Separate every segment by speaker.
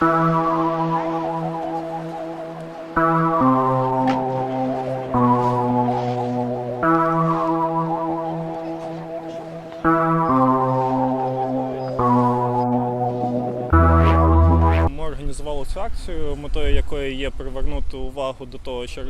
Speaker 1: Ми організували цю акцію, метою якої є привернути увагу до того, що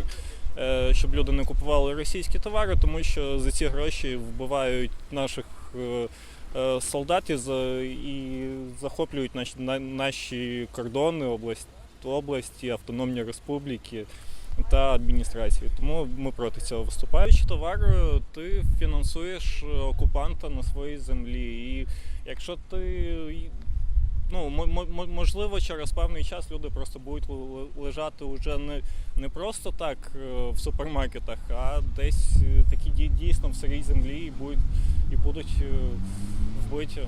Speaker 1: е, щоб люди не купували російські товари, тому що за ці гроші вбивають наших е, е, е, солдатів і захоплюють наші, кордони, область, області, автономні республіки та адміністрації. Тому ми проти цього виступаючи товар, ти фінансуєш окупанта на своїй землі. І якщо ти ну, мо- мо- мо- можливо, через певний час люди просто будуть лежати вже не, не просто так е, в супермаркетах, а десь е, такі дій- дійсно в сирій землі і будуть, і будуть е, вбиті.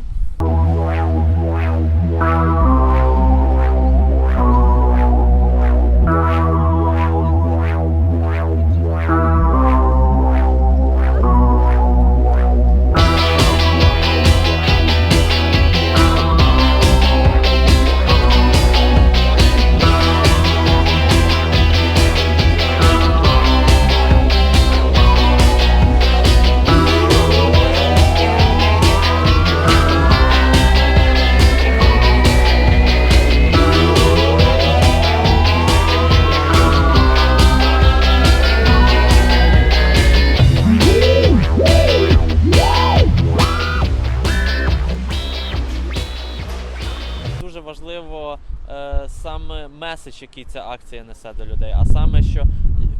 Speaker 2: Важливо е, саме меседж, який ця акція несе до людей. А саме, що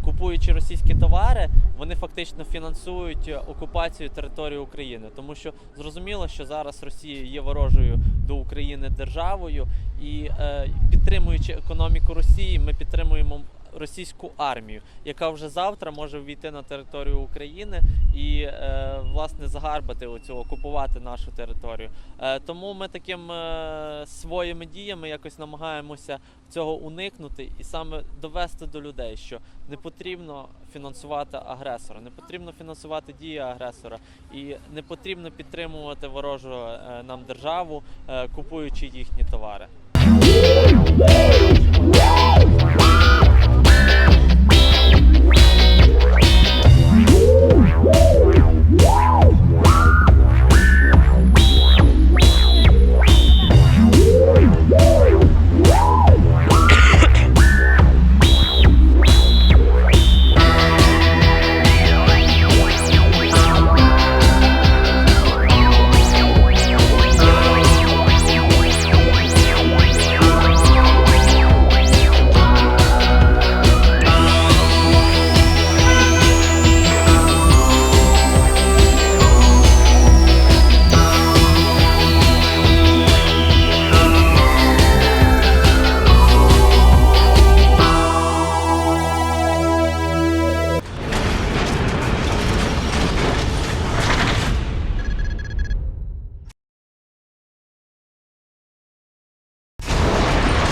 Speaker 2: купуючи російські товари, вони фактично фінансують окупацію території України. Тому що зрозуміло, що зараз Росія є ворожою до України державою, і е, підтримуючи економіку Росії, ми підтримуємо. Російську армію, яка вже завтра може ввійти на територію України і е, власне загарбати оцю, окупувати нашу територію. Е, тому ми таким е, своїми діями якось намагаємося цього уникнути і саме довести до людей, що не потрібно фінансувати агресора, не потрібно фінансувати дії агресора, і не потрібно підтримувати ворожу е, нам державу, купуючи їхні товари.